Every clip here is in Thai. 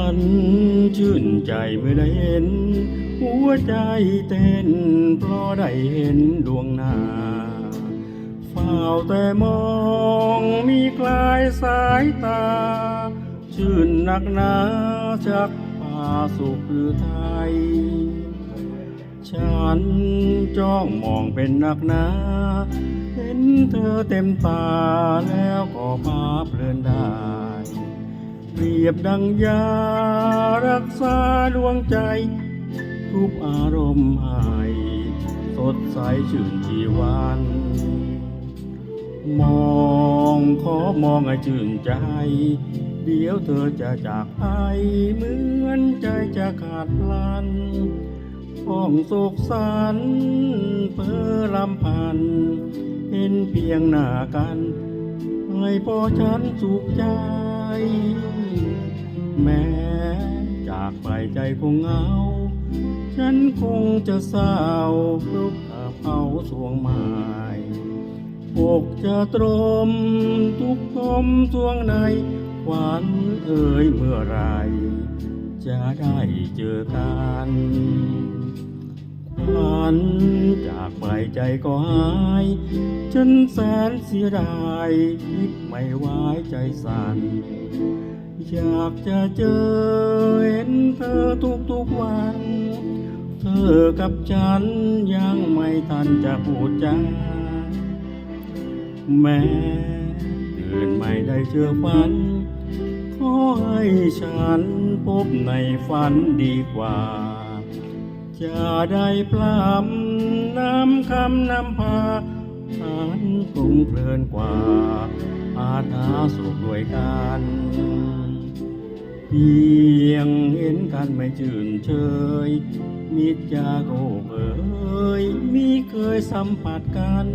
ัน ชื่นใจเมื่อได้เห็น หัวใจเต้นเพราะได้เห็นดวงหน้าเฝ้าแต่มองมีคลายสายตา ชื่นนักหนาจากป่าสุขหรือไทย ฉันจ้องมองเป็นนักหนาเห็นเธอเต็มตาแล้วก็พาเพลินได้ เปรียบดังยารักษาดวงใจ ทุกอารมณ์หาย สดใสชื่นชีวัน มองขอมองให้ชื่นใจ เดี๋ยวเธอจะจากไปเหมือนใจจะขาดพลันห้องโศกสันเพื่อลำพัน เห็นเพียงหน้ากัน ให้พอฉันสุขใจ แม้จากไปใจคงเหงา ฉันคงจะเศร้าลุกเผาสวงไม้อกจะตรมทุกทมสวงในหวานเอ่ยเมื่อไรจะได้เจอกันหวันจากไปใจก็หาย ฉันแสนเสียดายคิดไม่ไหวใจสั่น อยากจะเจอเห็นเธอทุกทุกวัน เธอกับฉันยังไม่ทันจะพูดจาแม้ตื่นไม่ได้เจอฝัน ขอให้ฉันพบในฝันดีกว่า จะได้ปลำนำคำนำพาฉันคงเพลินกว่าอาณาสุขด้วยกัน เพียงเห็นกันไม่ชื่นเชยมิตรยาโกเอ่ยมีเคยสัมผัสกัน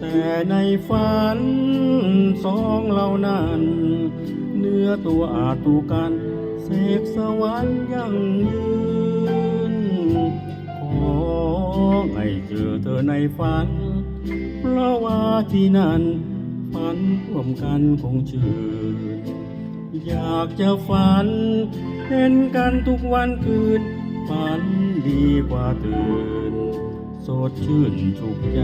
แต่ในฝันสองเหล่านั้น เนื้อตัวอาจตูกันเสกสวรรค์ยังยืน ขอให้เจอเธอในฝัน เพราะว่าที่นั่นฝันร่วมกันคงชื่น อยากจะฝัน เห็นกันทุกวันคืน ฝันดีกว่าตื่น สดชื่นสุขใจ